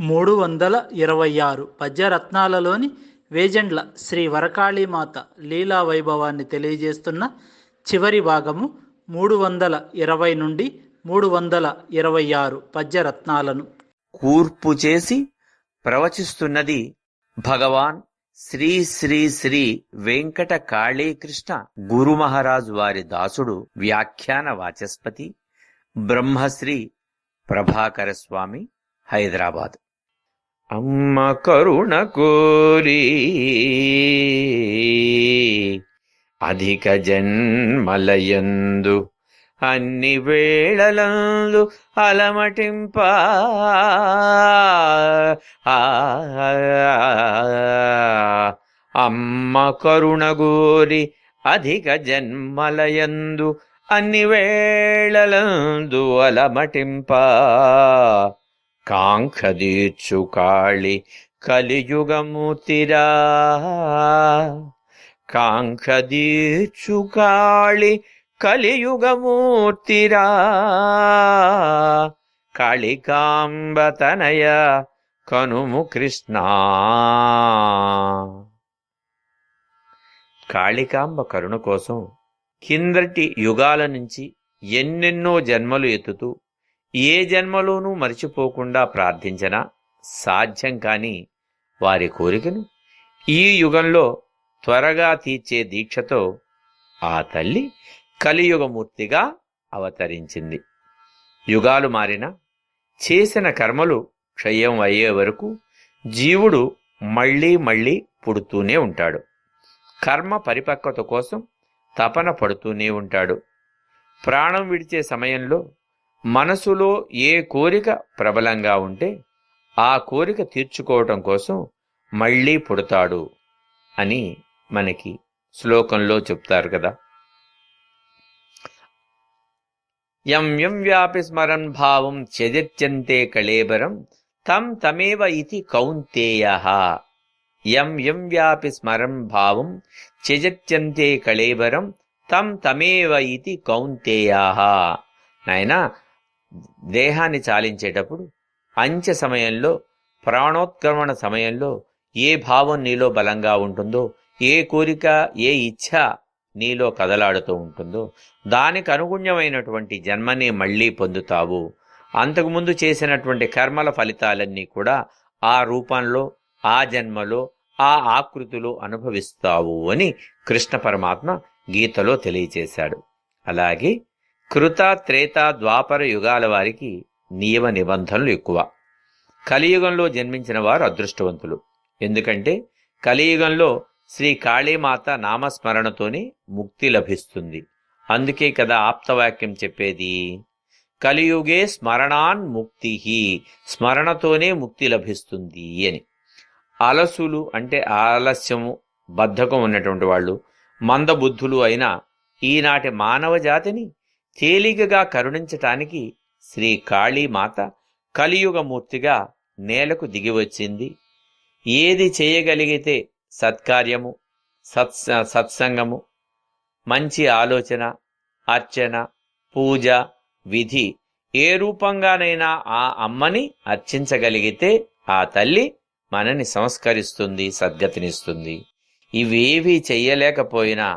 మూడు వందల ఇరవై ఆరు పద్యరత్నాలలోని వేజండ్ల శ్రీ వరకాళీమాత లీలా వైభవాన్ని తెలియజేస్తున్న చివరి భాగము మూడు వందల ఇరవై నుండి మూడు వందల ఇరవై ఆరు పద్యరత్నాలను. కూర్పు చేసి ప్రవచిస్తున్నది భగవాన్ శ్రీ శ్రీ శ్రీ వెంకట కాళీకృష్ణ గురు మహారాజు వారి దాసుడు వ్యాఖ్యాన వాచస్పతి బ్రహ్మశ్రీ ప్రభాకర స్వామి హైదరాబాద్. అమ్మ కరుణ కోరి అధిక జన్మలయందు అన్ని వేళలందు అలమటింప అమ్మ కరుణ గోరి అధిక జన్మలయందు అన్ని వేళలందు అలమటింప కాంక్షదీర్చు కాళి కలియుగమూర్తిరా కాంక్షదీర్చు కాళి కలియుగమూర్తిరా కాళికాంబతనయ కనుము కృష్ణ. కాళికాంబ కరుణ కోసం కిందటి యుగాల నుంచి ఎన్నెన్నో జన్మలు ఎత్తుతూ ఏ జన్మలోనూ మరిచిపోకుండా ప్రార్థించినా? సాధ్యం కాని వారి కోరికను ఈ యుగంలో త్వరగా తీర్చే దీక్షతో ఆ తల్లి కలియుగమూర్తిగా అవతరించింది. యుగాలు మారిన చేసిన కర్మలు క్షయం అయ్యే వరకు జీవుడు మళ్ళీ మళ్ళీ పుడుతూనే ఉంటాడు. కర్మ పరిపక్వత కోసం తపన పడుతూనే ఉంటాడు. ప్రాణం విడిచే సమయంలో మనసులో ఏ కోరిక ప్రబలంగా ఉంటే ఆ కోరిక తీర్చుకోవటం కోసం మళ్ళీ పుడతాడు అని మనకి శ్లోకంలో చెప్తారు కదా. యం యం వ్యాపి స్మరన్ భావం త్యజత్యంతే కళేబరం తం తమేవ ఇది కౌంతేయ. యం యం వ్యాపి స్మరన్ భావం త్యజత్యంతే కళేబరం తం తమేవ ఇది కౌంతేయ. నాయనా దేహాన్ని చాలించేటప్పుడు అంత్య సమయంలో ప్రాణోత్క్రమణ సమయంలో ఏ భావం నీలో బలంగా ఉంటుందో ఏ కోరిక ఏ ఇచ్ఛ నీలో కదలాడుతూ ఉంటుందో దానికి అనుగుణ్యమైనటువంటి జన్మని మళ్ళీ పొందుతావు. అంతకుముందు చేసినటువంటి కర్మల ఫలితాలన్నీ కూడా ఆ రూపంలో ఆ జన్మలో ఆ ఆకృతిలో అనుభవిస్తావు అని కృష్ణ పరమాత్మ గీతలో తెలియచేశాడు. అలాగే కృత త్రేత ద్వాపర యుగాల వారికి నియమ నిబంధనలు ఎక్కువ. కలియుగంలో జన్మించిన వారు అదృష్టవంతులు. ఎందుకంటే కలియుగంలో శ్రీ కాళీమాత నామస్మరణతోనే ముక్తి లభిస్తుంది. అందుకే కదా ఆప్తవాక్యం చెప్పేది? కలియుగే స్మరణాన్ ముక్తి స్మరణతోనే ముక్తి లభిస్తుంది అని. అలసులు అంటే ఆలస్యము బద్ధకం ఉన్నటువంటి వాళ్ళు మందబుద్ధులు అయిన ఈనాటి మానవ జాతిని తేలికగా కరుణించటానికి శ్రీ కాళీమాత కలియుగమూర్తిగా నేలకు దిగివచ్చింది ఏది చేయగలిగితే సత్కార్యము సత్ సత్సంగము మంచి ఆలోచన అర్చన పూజ విధి ఏ రూపంగానైనా ఆ అమ్మని అర్చించగలిగితే ఆ తల్లి మనని సంస్కరిస్తుంది సద్గతినిస్తుంది. ఇవేవీ చెయ్యలేకపోయినా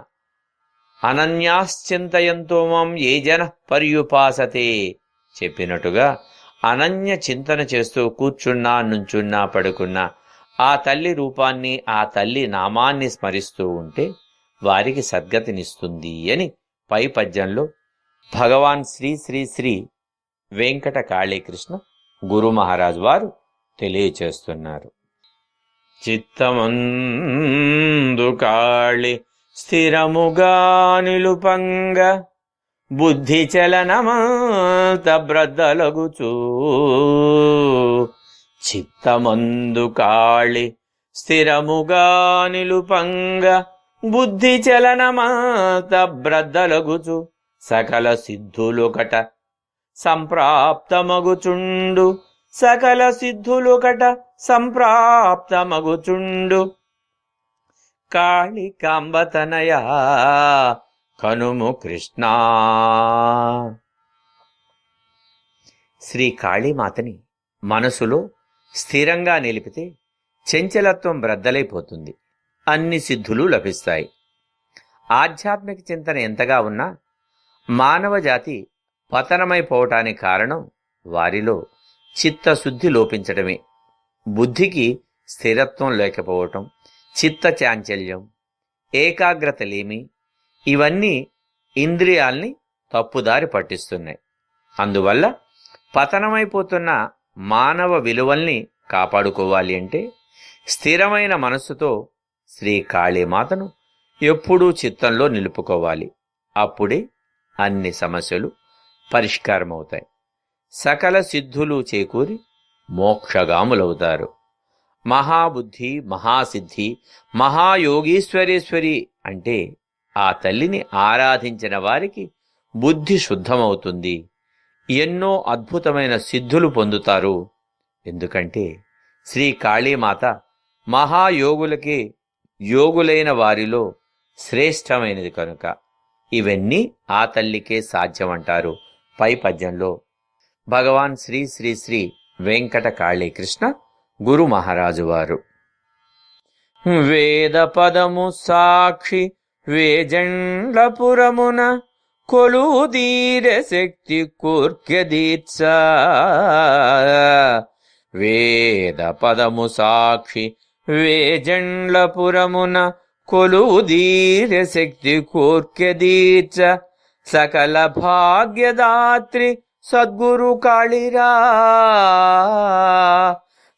అనన్యాశ్చింతయంతో మాం ఏ జన పర్యుపాసతే. చెప్పినట్టుగా అనన్య చింతన చేస్తూ కూర్చున్నా నుంచున్నా పడుకున్నా ఆ తల్లి రూపాన్ని ఆ తల్లి నామాన్ని స్మరిస్తూ ఉంటే వారికి సద్గతినిస్తుంది అని పై పద్యంలో భగవాన్ శ్రీ శ్రీ శ్రీ వెంకట కాళీకృష్ణ గురు మహారాజ్ వారు తెలియచేస్తున్నారు. చిత్తమందు కాళి స్థిరముగా నిలుపంగ బుద్ధి చలనమంత బ్రద్దలగుచూ. చిత్తమందు కాళి స్థిరముగా నిలుపంగ బుద్ధి చలనమంత బ్రద్దలగుచు. సకల సిద్ధులుకట సంప్రాప్తమగుచుండు. సకల సిద్ధులుకట సంప్రాప్తమగుచుండు. కాళికాంబతనయా. కనుము కృష్ణ. శ్రీ కాళీమాతని మనసులో స్థిరంగా నిలిపితే చంచలత్వం బ్రద్దలైపోతుంది అన్ని సిద్ధులు లభిస్తాయి. ఆధ్యాత్మిక చింతన ఎంతగా ఉన్నా మానవ జాతి పతనమైపోవటానికి కారణం వారిలో చిత్తశుద్ధి లోపించడమే బుద్ధికి స్థిరత్వం లేకపోవటం చిత్త చాంచల్యం ఏకాగ్రత లేమి ఇవన్నీ ఇంద్రియాల్ని తప్పుదారి పట్టిస్తున్నాయి. అందువల్ల పతనమైపోతున్న మానవ విలువల్ని కాపాడుకోవాలి అంటే స్థిరమైన మనస్సుతో శ్రీ కాళీమాతను ఎప్పుడూ చిత్తంలో నిలుపుకోవాలి. అప్పుడే అన్ని సమస్యలు పరిష్కారమవుతాయి. సకల సిద్ధులు చేకూరి మోక్షగాములవుతారు. మహాబుద్ధి మహాసిద్ధి మహాయోగీశ్వరేశ్వరి అంటే ఆ తల్లిని ఆరాధించిన వారికి బుద్ధి శుద్ధమవుతుంది. ఎన్నో అద్భుతమైన సిద్ధులు పొందుతారు. ఎందుకంటే శ్రీ కాళీమాత మహాయోగులకి యోగులైన వారిలో శ్రేష్టమైనది కనుక. ఇవన్నీ ఆ తల్లికే సాధ్యమంటారు. పై పద్యంలో భగవాన్ శ్రీ శ్రీ శ్రీ వెంకట కాళీకృష్ణ గురు మహారాజు వారు. వేద పదము సాక్షి వేజండ్లపురమున కొలుదీర శక్తి కూర్క్యదీత్స వేద పదము సాక్షి వేజండ్లపురమున కొలుదీర శక్తి కూర్క్యదీర్చ సకల భాగ్యదాత్రి సద్గురు కాళిరా.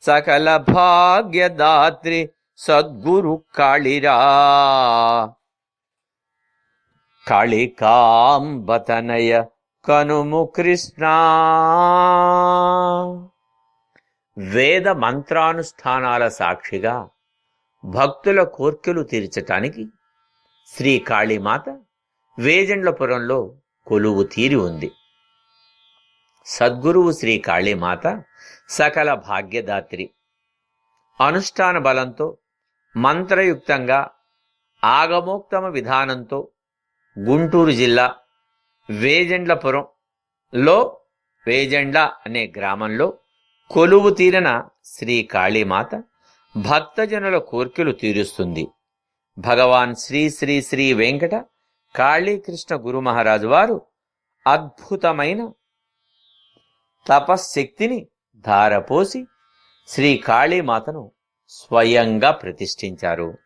సకల భాగ్యదాత్రి సద్గురు కాళిరా. కాళికాంబతనయ కనుము కృష్ణ. వేద మంత్రానుష్ఠానాల సాక్షిగా భక్తుల కోర్కెలు తీర్చటానికి శ్రీ కాళీమాత వేజండ్లపురంలో కొలువు తీరి ఉంది. సద్గురువు శ్రీ కాళీమాత సకల భాగ్యదాత్రి. అనుష్ఠాన బలంతో మంత్రయుక్తంగా ఆగమోక్తమ విధానంతో గుంటూరు జిల్లా వేజండ్లపురంలో వేజండ్ల అనే గ్రామంలో కొలువు తీరిన శ్రీ కాళీమాత భక్తజనుల కోర్కెలు తీరుస్తుంది. భగవాన్ శ్రీ శ్రీ శ్రీ వెంకట కాళీకృష్ణ గురు మహారాజు వారు అద్భుతమైన తపశ్శక్తిని ధారపోసి శ్రీ కాళీమాతను స్వయంగా ప్రతిష్ఠించారు.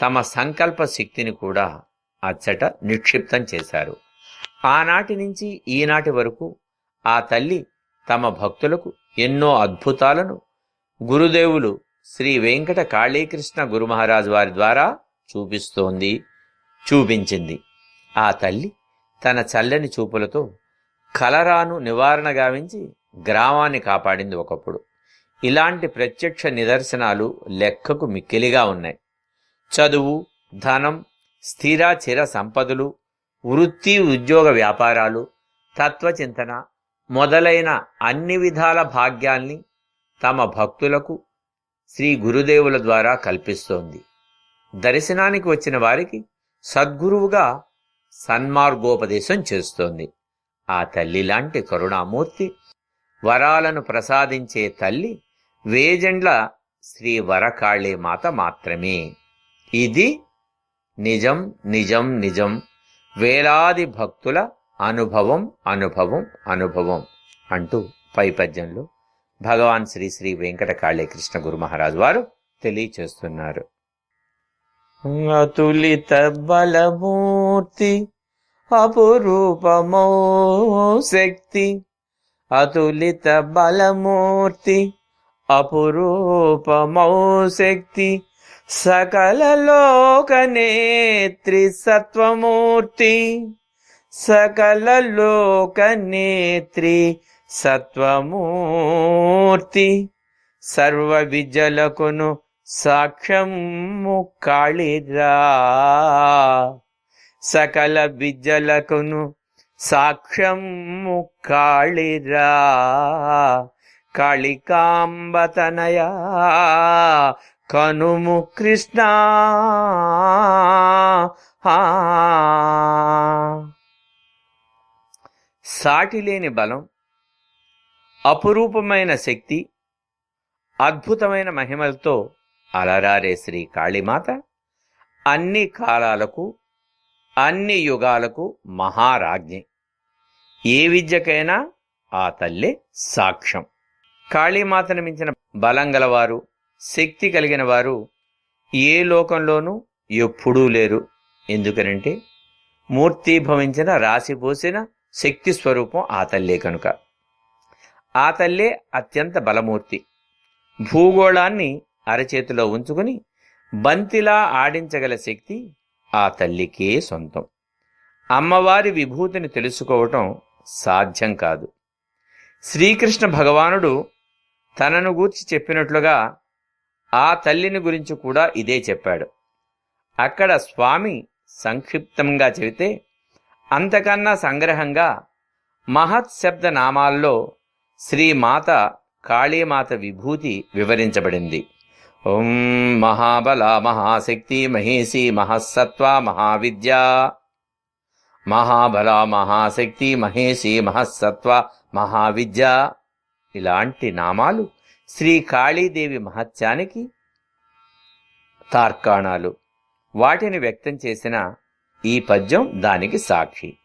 తమ సంకల్ప శక్తిని కూడా అచ్చట నిక్షిప్తం చేశారు. ఆనాటి నుంచి ఈనాటి వరకు ఆ తల్లి తమ భక్తులకు ఎన్నో అద్భుతాలను గురుదేవులు శ్రీ వెంకట కాళీకృష్ణ గురుమహారాజు వారి ద్వారా చూపిస్తోంది చూపించింది. ఆ తల్లి తన చల్లని చూపులతో కలరాను నివారణ గావించి గ్రామాన్ని కాపాడింది ఒకప్పుడు. ఇలాంటి ప్రత్యక్ష నిదర్శనాలు లెక్కకు మిక్కిలిగా ఉన్నాయి. చదువు ధనం స్థిర చిర సంపదలు వృత్తి ఉద్యోగ వ్యాపారాలు తత్వచింతన మొదలైన అన్ని విధాల భాగ్యాల్ని తమ భక్తులకు శ్రీ గురుదేవుల ద్వారా కల్పిస్తోంది. దర్శనానికి వచ్చిన వారికి సద్గురువుగా సన్మార్గోపదేశం చేస్తోంది. ఆ తల్లి లాంటి కరుణామూర్తి వరాలను ప్రసాదించే తల్లి వేజండ్ల శ్రీ వరకాళీ మాత మాత్రమే. ఇది నిజం నిజం నిజం. వేలాది భక్తుల అనుభవం అనుభవం అనుభవం అంటూ పై పద్యంలో భగవాన్ శ్రీ శ్రీ వెంకట కాళీకృష్ణ గురు మహారాజు వారు తెలియచేస్తున్నారు. అతులిత బలమూర్తి అపురూపమో శక్తి అతులిత బలమూర్తి అపురూపమౌ శక్తి సకల లోకనేత్రి సత్వమూర్తి సకల లోకనేత్రి సత్వమూర్తి సర్వ విజలకును సాక్ష్యము కాళిరా సకల విజలకును సాక్ష్యం కాళిరా కాళికాంబతనయా కనుము కృష్ణ. సాటిలేని బలం అపురూపమైన శక్తి అద్భుతమైన మహిమలతో అలరారే శ్రీ కాళీమాత అన్ని కాలాలకు అన్ని యుగాలకు మహారాజ్ఞి. ఏ విద్యకైనా ఆ తల్లే సాక్ష్యం. కాళీమాతను మించిన బలం గలవారు శక్తి కలిగిన వారు ఏ లోకంలోనూ ఎప్పుడూ లేరు. ఎందుకనంటే మూర్తిభవించిన రాసిపోసిన శక్తి స్వరూపం ఆ తల్లే కనుక. ఆ తల్లే అత్యంత బలమూర్తి. భూగోళాన్ని అరచేతిలో ఉంచుకుని బంతిలా ఆడించగల శక్తి ఆ తల్లికే సొంతం. అమ్మవారి విభూతిని తెలుసుకోవటం సాధ్యం కాదు. శ్రీకృష్ణ భగవానుడు తనను గూర్చి చెప్పినట్లుగా ఆ తల్లిని గురించి కూడా ఇదే చెప్పాడు. అక్కడ స్వామి సంక్షిప్తంగా చెబితే అంతకన్నా సంగ్రహంగా మహత్ శబ్ద నామాల్లో శ్రీమాత కాళీమాత విభూతి వివరించబడింది. ఓం మహాబల మహాశక్తి మహేషి మహస్సత్వ మహావిద్య మహాబల మహాశక్తి మహేషి మహస్సత్వ మహావిద్య ఇలాంటి నామాలు శ్రీ కాళీదేవి మహత్యానికి తార్కాణాలు. వాటిని వ్యక్తం చేసిన ఈ పద్యం దానికి సాక్షి.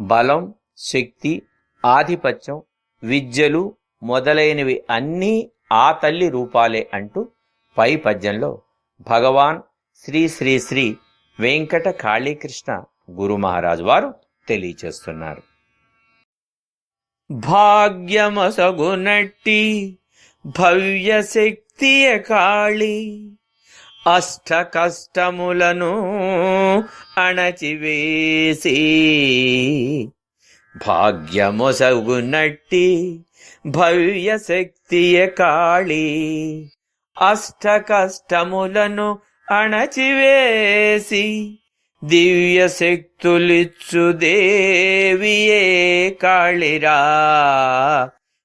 బలం శక్తి ఆధిపత్యం విద్యలు మొదలైనవి అన్నీ ఆ తల్లి రూపాలే అంటూ పై పద్యంలో భగవాన్ శ్రీ శ్రీ శ్రీ వెంకట కాళీకృష్ణ గురు మహారాజు వారు తెలియచేస్తున్నారు. భాగ్యమసగునట్టి భవ్య శక్తియ కాళి అష్ట కష్టములను అణచివేసి భాగ్యమొసగునట్టి భవ్య శక్తియ కాళి అష్ట కష్టములను అణచివేసి దివ్య శక్తులిచ్చు దేవియే కాళిరా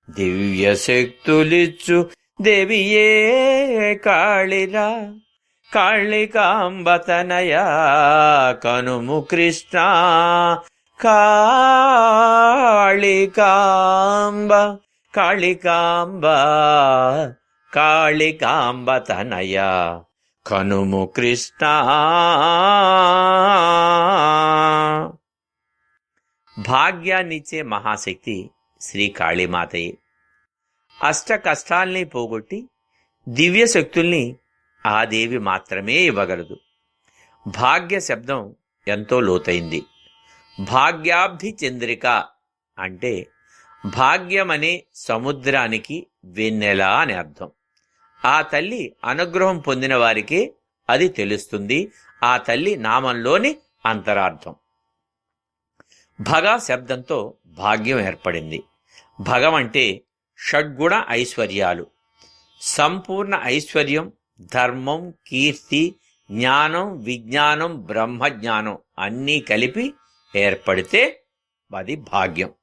దివ్య శక్తులిచ్చు దేవియే కాళిరా కాళికాంబతనయ కనుము కృష్ణ కాళికాంబ కాళికాంబ కాళికాంబతనయ కనుము కృష్ణ భాగ్యాన్నిచ్చే మహాశక్తి శ్రీ కాళీమాతయే. అష్ట కష్టాల్ని పోగొట్టి దివ్య శక్తుల్ని ఆ దేవి మాత్రమే ఇవ్వగలదు. భాగ్య శబ్దం ఎంతో లోతైంది. భాగ్యాబ్ధి చంద్రిక అంటే భాగ్యమనే సముద్రానికి వెన్నెల అని అర్థం. ఆ తల్లి అనుగ్రహం పొందిన వారికి అది తెలుస్తుంది. ఆ తల్లి నామంలోని అంతరార్థం. భగ శబ్దంతో భాగ్యం ఏర్పడింది. భగం అంటే షడ్గుణ ఐశ్వర్యాలు. సంపూర్ణ ఐశ్వర్యం ధర్మం కీర్తి జ్ఞానం విజ్ఞానం బ్రహ్మజ్ఞానం అన్నీ కలిపి ఏర్పడితే అది భాగ్యం.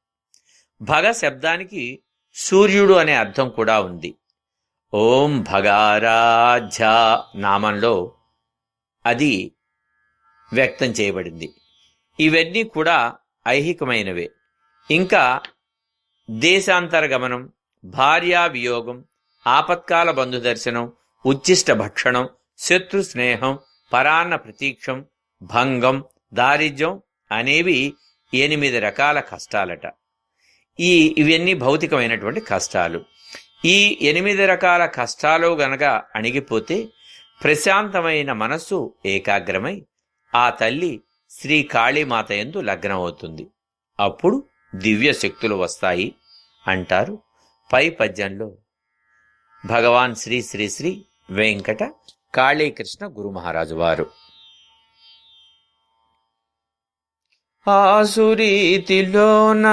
భగ శబ్దానికి సూర్యుడు అనే అర్థం కూడా ఉంది. ఓం భగారాధ్య నామంలో అది వ్యక్తం చేయబడింది. ఇవన్నీ కూడా ఐహికమైనవే. ఇంకా దేశాంతర గమనం భార్యా వియోగం ఆపత్కాల బంధు దర్శనం ఉచ్చిష్ట భక్షణం శత్రు స్నేహం పరాన్న ప్రతీక్షం భంగం దారిద్ర్యం అనేవి ఎనిమిది రకాల కష్టాలట. ఈ ఇవన్నీ భౌతికమైనటువంటి కష్టాలు. ఈ ఎనిమిది రకాల కష్టాలు గనక అణిగిపోతే ప్రశాంతమైన మనస్సు ఏకాగ్రమై ఆ తల్లి శ్రీ కాళీమాత ఎందు లగ్నమవుతుంది. అప్పుడు దివ్య శక్తులు వస్తాయి అంటారు పై పద్యంలో భగవాన్ శ్రీ శ్రీ శ్రీ వెంకట కాళీకృష్ణ గురు మహారాజు వారు ఆసురీతిలోనా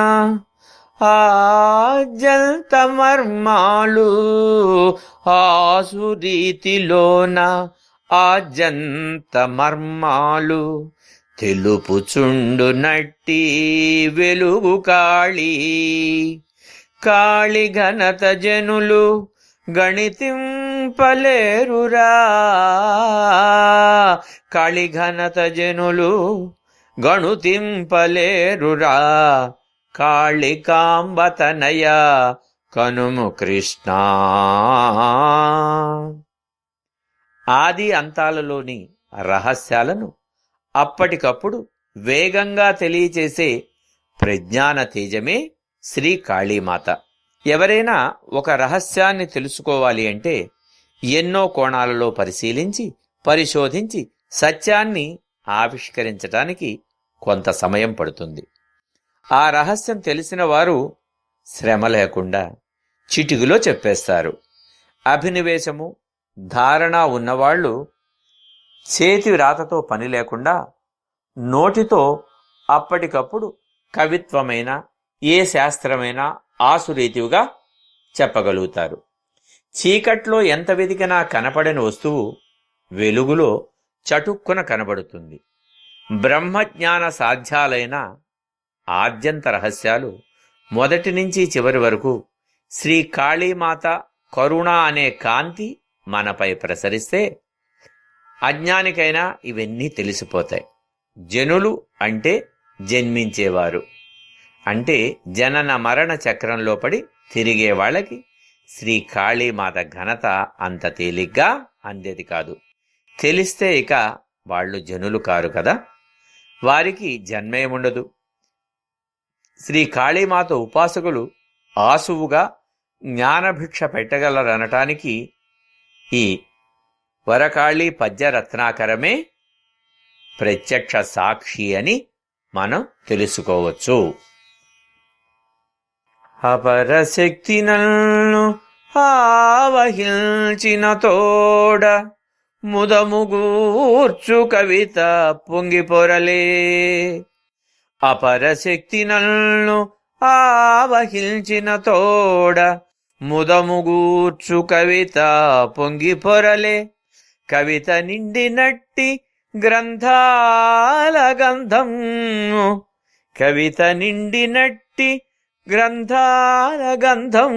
ఆజంత మర్మాలు ఆసురీతిలోన ఆజంత మర్మాలు తెలుపుచుండు నట్టి వెలుగు కాళీ. కాళి ఘనత జనులు గణితింపలేరురా. కాళి ఘనత జనులు గణుతింపలేరురా. కాళికాంబతనయ కనుము కృష్ణ. ఆది అంతాలలోని రహస్యాలను అప్పటికప్పుడు వేగంగా తెలియచేసే ప్రజ్ఞాన తేజమే శ్రీ కాళీమాత. ఎవరైనా ఒక రహస్యాన్ని తెలుసుకోవాలి అంటే ఎన్నో కోణాలలో పరిశీలించి పరిశోధించి సత్యాన్ని ఆవిష్కరించటానికి కొంత సమయం పడుతుంది. ఆ రహస్యం తెలిసిన వారు శ్రమ లేకుండా చిటికిలో చెప్పేస్తారు. అభినివేశము ధారణ ఉన్నవాళ్ళు చేతి రాతతో పని లేకుండా నోటితో అప్పటికప్పుడు కవిత్వమైన ఏ శాస్త్రమైనా ఆసురీతిగా చెప్పగలుగుతారు. చీకట్లో ఎంత వెతికినా కనపడని వస్తువు వెలుగులో చటుక్కున కనబడుతుంది. బ్రహ్మజ్ఞాన సాధ్యాలైన ఆద్యంత రహస్యాలు. మొదటి నుంచి చివరి వరకు శ్రీ కాళీమాత కరుణ అనే కాంతి మనపై ప్రసరిస్తే అజ్ఞానికైనా ఇవన్నీ తెలిసిపోతాయి. జనులు అంటే జన్మించేవారు. అంటే జనన మరణ చక్రంలో పడి తిరిగే వాళ్ళకి శ్రీ కాళీమాత ఘనత అంత తేలిగ్గా అందేది కాదు. తెలిస్తే ఇక వాళ్ళు జనులు కారు కదా. వారికి జన్మేముండదు శ్రీ కాళీమాత ఉపాసకులు ఆసువుగా జ్ఞానభిక్ష పెట్టగలరనటానికి ఈ వరకాళి పద్యరత్నాకరమే ప్రత్యక్ష సాక్షి అని మనం తెలుసుకోవచ్చు. అపరశక్తి నన్ను ఆవహించిన తోడ ముదముగూర్చు కవిత పొంగిపొరలే అపరశక్తి నన్ను ఆవహించిన తోడ ముదముగూర్చు కవిత పొంగి పొరలే. కవిత నిండినట్టి గ్రంథాల గంధం కవిత నిండినట్టి గ్రంథాల గంధం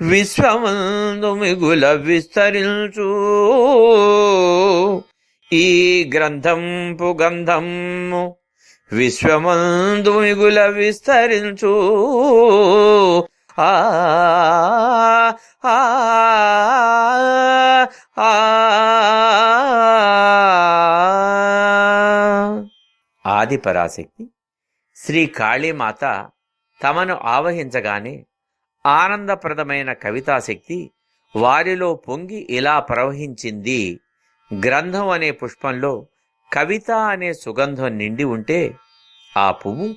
విశ్వమందు మిగుల విస్తరించు. ఈ గ్రంథంపు గంధము విశ్వమందు మిగుల విస్తరించు. ఆ ఆది పరాశక్తి శ్రీ కాళీమాత తమను ఆవహించగానే ఆనందప్రదమైన కవితాశక్తి వారిలో పొంగి ఇలా ప్రవహించింది. గ్రంథం అనే పుష్పంలో కవిత అనే సుగంధం నిండి ఉంటే ఆ పువ్వు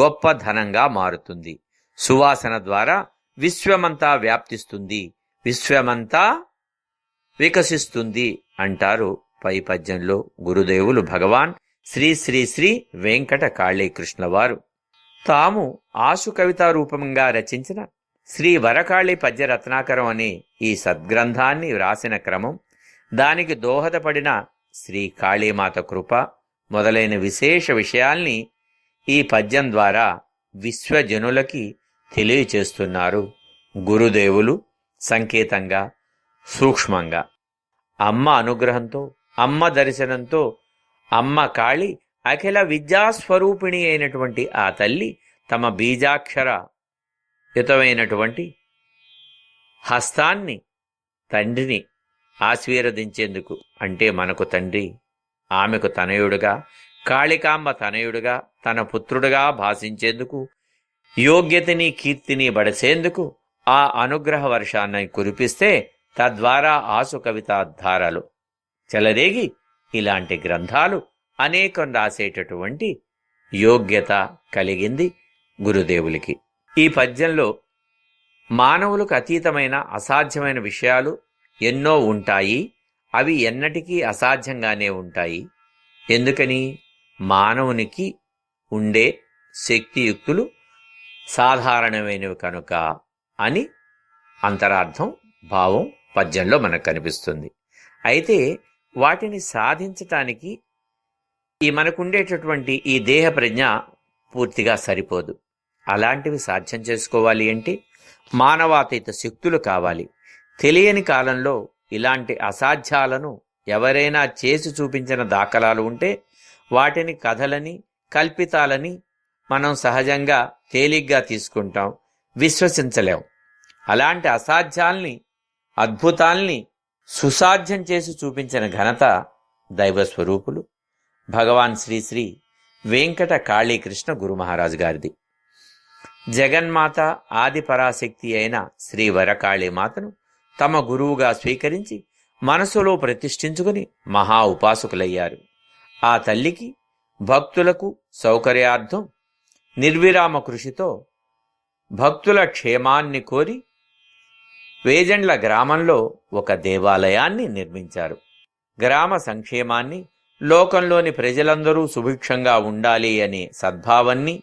గొప్ప ధనంగా మారుతుంది. సువాసన ద్వారా విశ్వమంతా వ్యాప్తిస్తుంది. విశ్వమంతా వికసిస్తుంది అంటారు పై పద్యంలో గురుదేవులు భగవాన్ శ్రీ శ్రీ శ్రీ వెంకట కాళీకృష్ణ వారు తాము ఆశు కవితా రూపంగా రచించిన శ్రీ వరకాళి పద్యరత్నాకరం అనే ఈ సద్గ్రంథాన్ని వ్రాసిన క్రమం దానికి దోహదపడిన శ్రీ కాళీమాత కృప మొదలైన విశేష విషయాల్ని ఈ పద్యం ద్వారా విశ్వజనులకి తెలియచేస్తున్నారు. గురుదేవులు సంకేతంగా సూక్ష్మంగా. అమ్మ అనుగ్రహంతో అమ్మ దర్శనంతో అమ్మ కాళి అఖిల విద్యాస్వరూపిణి అయినటువంటి ఆ తల్లి తమ బీజాక్షర యుతమైనటువంటి హస్తాన్ని తండ్రిని ఆశీర్వదించేందుకు అంటే మనకు తండ్రి ఆమెకు తనయుడుగా కాళికాంబ తనయుడుగా తన పుత్రుడుగా భాషించేందుకు యోగ్యతని కీర్తిని బడసేందుకు ఆ అనుగ్రహ వర్షాన్ని కురిపిస్తే తద్వారా ఆసు కవితాధారలు చెలరేగి ఇలాంటి గ్రంథాలు అనేకం రాసేటటువంటి యోగ్యత కలిగింది గురుదేవులకి. ఈ పద్యంలో మానవులకు అతీతమైన అసాధ్యమైన విషయాలు ఎన్నో ఉంటాయి అవి ఎన్నటికీ అసాధ్యంగానే ఉంటాయి. ఎందుకని? మానవునికి ఉండే శక్తియుక్తులు సాధారణమైనవి కనుక అని అంతరార్థం భావం పద్యంలో మనకు కనిపిస్తుంది. అయితే వాటిని సాధించటానికి ఈ మనకుండేటటువంటి ఈ దేహ ప్రజ్ఞ పూర్తిగా సరిపోదు. అలాంటివి సాధ్యం చేసుకోవాలి అంటే మానవాతీత శక్తులు కావాలి. తెలియని కాలంలో ఇలాంటి అసాధ్యాలను ఎవరైనా చేసి చూపించిన దాఖలాలు ఉంటే వాటిని కథలని కల్పితాలని మనం సహజంగా తేలిగ్గా తీసుకుంటాం విశ్వసించలేం. అలాంటి అసాధ్యాల్ని అద్భుతాల్ని సుసాధ్యం చేసి చూపించిన ఘనత దైవస్వరూపులు భగవాన్ శ్రీశ్రీ వెంకట కాళీకృష్ణ గురు మహారాజు గారిది. జగన్మాత ఆది పరాశక్తి అయిన శ్రీ వరకాళీమాతను తమ గురువుగా స్వీకరించి మనసులో ప్రతిష్ఠించుకుని మహా ఉపాసకులయ్యారు. ఆ తల్లికి భక్తులకు సౌకర్యార్థం నిర్విరామ కృషితో భక్తుల క్షేమాన్ని కోరి వేజండ్ల గ్రామంలో ఒక దేవాలయాన్ని నిర్మించారు. గ్రామ సంక్షేమాన్ని లోకంలోని ప్రజలందరూ సుభిక్షంగా ఉండాలి అనే సద్భావాన్ని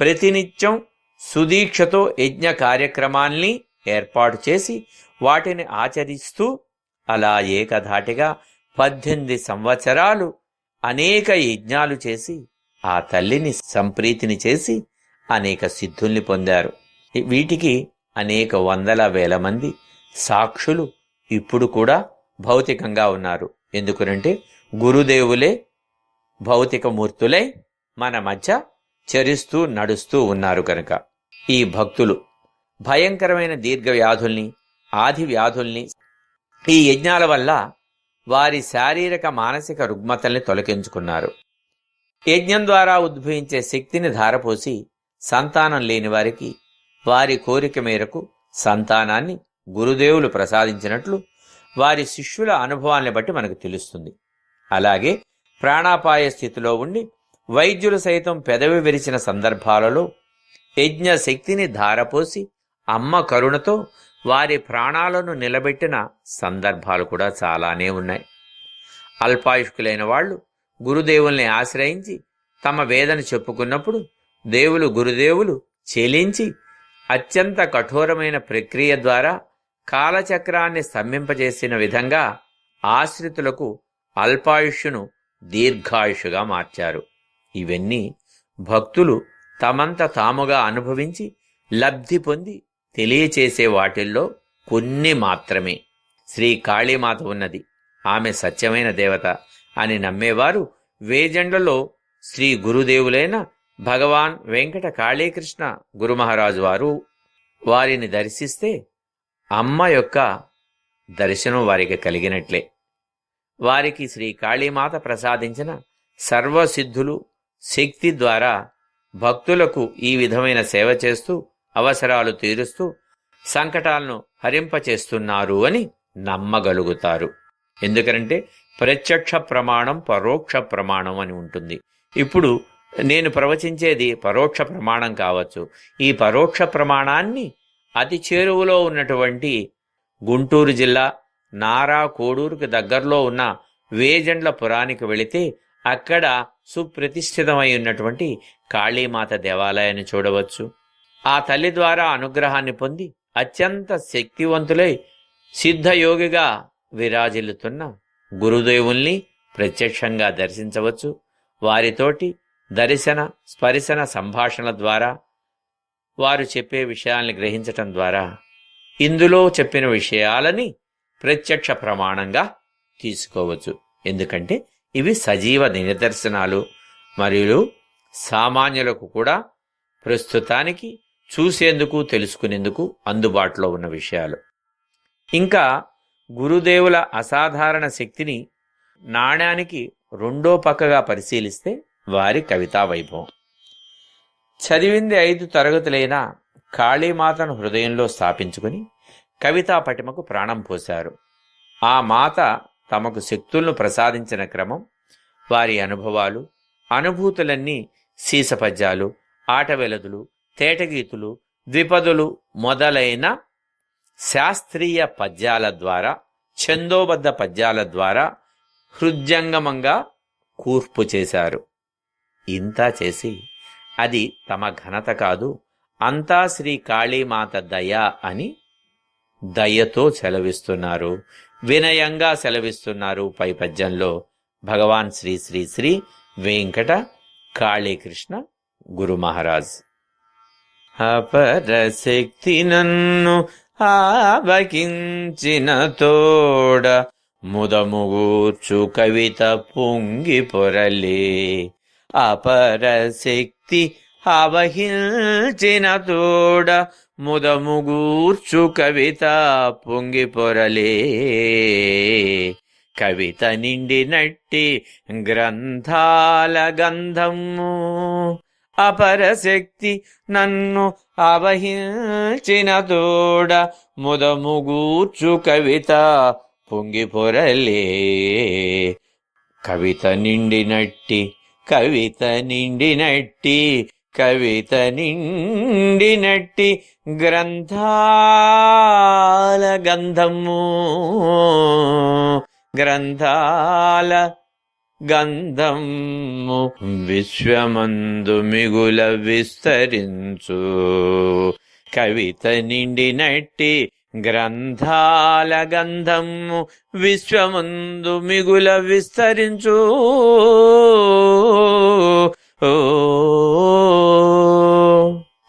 ప్రతినిత్యం సుదీక్షతో యజ్ఞ కార్యక్రమాల్ని ఏర్పాటు చేసి వాటిని ఆచరిస్తూ అలా ఏకధాటిగా పద్దెనిమిది సంవత్సరాలు అనేక యజ్ఞాలు చేసి ఆ తల్లిని సంప్రీతిని చేసి అనేక సిద్ధుల్ని పొందారు. వీటికి అనేక వందల వేల మంది సాక్షులు ఇప్పుడు కూడా భౌతికంగా ఉన్నారు. ఎందుకనంటే గురుదేవులే భౌతిక మూర్తులై మన మధ్య చరిస్తూ నడుస్తూ ఉన్నారు కనుక. ఈ భక్తులు భయంకరమైన దీర్ఘ వ్యాధుల్ని ఆది వ్యాధుల్ని ఈ యజ్ఞాల వల్ల వారి శారీరక మానసిక రుగ్మతల్ని తొలగించుకున్నారు. యజ్ఞం ద్వారా ఉద్భవించే శక్తిని ధారపోసి సంతానం లేని వారికి వారి కోరిక మేరకు సంతానాన్ని గురుదేవులు ప్రసాదించినట్లు వారి శిష్యుల అనుభవాన్ని బట్టి మనకు తెలుస్తుంది. అలాగే ప్రాణాపాయ స్థితిలో ఉండి వైద్యులు సైతం పెదవి విరిచిన సందర్భాలలో యజ్ఞ శక్తిని ధారపోసి అమ్మ కరుణతో వారి ప్రాణాలను నిలబెట్టిన సందర్భాలు కూడా చాలానే ఉన్నాయి. అల్పాయుష్కులైన వాళ్ళు గురుదేవుల్ని ఆశ్రయించి తమ వేదన చెప్పుకున్నప్పుడు దేవులు గురుదేవులు చెలించి అత్యంత కఠోరమైన ప్రక్రియ ద్వారా కాలచక్రాన్ని స్తంభింపజేసిన విధంగా ఆశ్రితులకు అల్పాయుష్యును దీర్ఘాయుషుగా మార్చారు. ఇవన్నీ భక్తులు తమంత తాముగా అనుభవించి లబ్ధి పొంది తెలియచేసే వాటిల్లో కొన్ని మాత్రమే. శ్రీ కాళీమాత ఉన్నది. ఆమె సత్యమైన దేవత అని నమ్మేవారు వేజెండలో శ్రీ గురుదేవులైన భగవాన్ వెంకట కాళీకృష్ణ గురుమహారాజు వారు వారిని దర్శిస్తే అమ్మ యొక్క దర్శనం వారికి కలిగినట్లే. వారికి శ్రీ కాళీమాత ప్రసాదించిన సర్వసిద్ధులు శక్తి ద్వారా భక్తులకు ఈ విధమైన సేవ చేస్తూ అవసరాలు తీరుస్తూ సంకటాలను హరింపచేస్తున్నారు అని నమ్మగలుగుతారు. ఎందుకంటే ప్రత్యక్ష ప్రమాణం పరోక్ష ప్రమాణం అని ఉంటుంది. ఇప్పుడు నేను ప్రవచించేది పరోక్ష ప్రమాణం కావచ్చు. ఈ పరోక్ష ప్రమాణాన్ని అతి చేరువలో ఉన్నటువంటి గుంటూరు జిల్లా నారా కోడూరుకు దగ్గరలో ఉన్న వేజండ్ల పురానికి వెళితే అక్కడ సుప్రతిష్ఠితమై ఉన్నటువంటి కాళీమాత దేవాలయాన్ని చూడవచ్చు. ఆ తల్లి ద్వారా అనుగ్రహాన్ని పొంది అత్యంత శక్తివంతులై సిద్ధయోగిగా విరాజిల్లుతున్న గురుదేవుల్ని ప్రత్యక్షంగా దర్శించవచ్చు. వారితోటి దర్శన స్పరిశన సంభాషణల ద్వారా వారు చెప్పే విషయాల్ని గ్రహించటం ద్వారా ఇందులో చెప్పిన విషయాలని ప్రత్యక్ష ప్రమాణంగా తీసుకోవచ్చు. ఎందుకంటే ఇవి సజీవ నిదర్శనాలు. మరియు సామాన్యులకు కూడా ప్రస్తుతానికి చూసేందుకు తెలుసుకునేందుకు అందుబాటులో ఉన్న విషయాలు. ఇంకా గురుదేవుల అసాధారణ శక్తిని నాణ్యానికి రెండో పక్కగా పరిశీలిస్తే వారి కవితా వైభవం. చదివింది ఐదు తరగతులైన కాళీమాతను హృదయంలో స్థాపించుకుని కవితా పటిమకు ప్రాణం పోశారు. ఆ మాత తమకు శక్తులను ప్రసాదించిన క్రమం వారి అనుభవాలు అనుభూతులన్నీ సీసపద్యాలు ఆటవెలదులు తేటగీతులు ద్విపదులు మొదలైన శాస్త్రీయ పద్యాల ద్వారా ఛందోబద్ధ పద్యాల ద్వారా హృద్యంగమంగా కూర్పు చేశారు. ఇంత చేసి అది తమ ఘనత కాదు అంతా శ్రీ కాళీమాత దయ అని దయతో సెలవిస్తున్నారు. వినయంగా సెలవిస్తున్నారు పై పద్యంలో భగవాన్ శ్రీ శ్రీ శ్రీ వెంకట కాళీకృష్ణ గురు మహారాజ్ అపరశక్తి నన్ను ఆవకించిన తోడ ముదముగూర్చు కవిత పొంగి పొరలే. అపరశక్తి అవహించిన తోడ ముదముగూర్చు కవిత పొంగి పొరలే. కవిత నిండినట్టి గ్రంథాల గంధము అపరశక్తి నన్ను అవహించిన తోడ ముదముగూర్చు కవిత పొంగి పొరలే. కవిత నిండినట్టి కవిత నిండినట్టి కవిత నిండినట్టి గ్రంథాల గంధము గ్రంథాల గంధము విశ్వమందు మిగుల విస్తరించు. కవిత నిండినట్టి గ్రంథాల గంధము విశ్వమందు మిగుల విస్తరించు. ఓ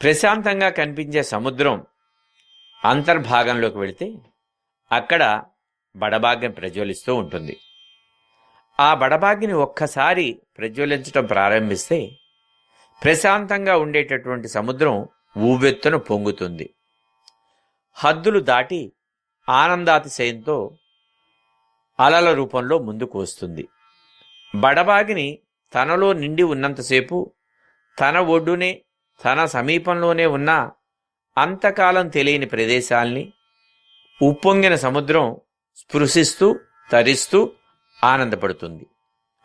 ప్రశాంతంగా కనిపించే సముద్రం అంతర్భాగంలోకి వెళితే అక్కడ బడభాగ్యం ప్రజ్వలిస్తూ ఉంటుంది. ఆ బడబాగిని ఒక్కసారి ప్రజ్వలించటం ప్రారంభిస్తే ప్రశాంతంగా ఉండేటటువంటి సముద్రం ఊవెత్తున పొంగుతుంది. హద్దులు దాటి ఆనందాతిశయంతో అలల రూపంలో ముందుకు వస్తుంది. బడబాగిని తనలో నిండి ఉన్నంతసేపు తన ఒడ్డునే తన సమీపంలోనే ఉన్న అంతకాలం తెలియని ప్రదేశాల్ని ఉప్పొంగిన సముద్రం స్పృశిస్తూ తరిస్తూ ఆనందపడుతుంది.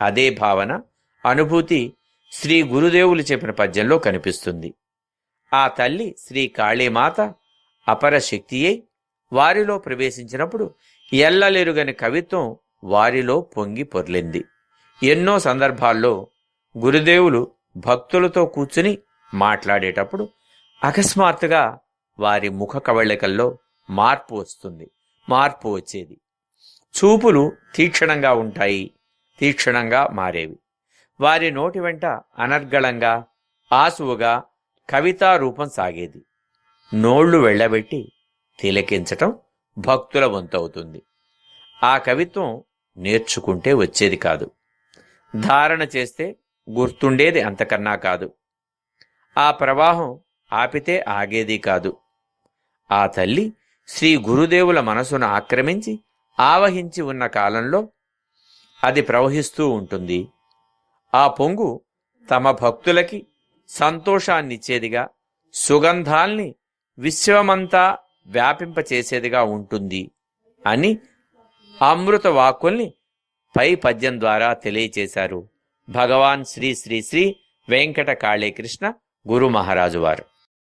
అదే భావన అనుభూతి శ్రీ గురుదేవులు చెప్పిన పద్యంలో కనిపిస్తుంది. ఆ తల్లి శ్రీ కాళీమాత అపర శక్తియై వారిలో ప్రవేశించినప్పుడు ఎల్లలేరుగని కవిత్వం వారిలో పొంగి పొర్లింది. ఎన్నో సందర్భాల్లో గురుదేవులు భక్తులతో కూర్చుని మాట్లాడేటప్పుడు అకస్మాత్తుగా వారి ముఖ కవళికల్లో మార్పు వస్తుంది మార్పు వచ్చేది. చూపులు తీక్షణంగా ఉంటాయి తీక్షణంగా మారేవి. వారి నోటి వెంట అనర్గళంగా ఆసువుగా కవితా రూపం సాగేది. నోళ్ళు వెళ్ళబెట్టి తిలకించటం భక్తుల వంతవుతుంది. ఆ కవిత్వం నేర్చుకుంటే వచ్చేది కాదు. ధారణ చేస్తే గుర్తుండేది అంతకన్నా కాదు. ఆ ప్రవాహం ఆపితే ఆగేది కాదు. ఆ తల్లి శ్రీ గురుదేవుల మనసును ఆక్రమించి ఆవహించి ఉన్న కాలంలో అది ప్రవహిస్తూ ఉంటుంది. ఆ పొంగు తమ భక్తులకి సంతోషాన్నిచ్చేదిగా సుగంధాల్ని విశ్వమంతా వ్యాపింపచేసేదిగా ఉంటుంది అని అమృత వాక్కుల్ని పై పద్యం ద్వారా తెలియచేశారు భగవాన్ శ్రీ శ్రీ శ్రీ వెంకట కాళీకృష్ణ గురు మహారాజు వారు.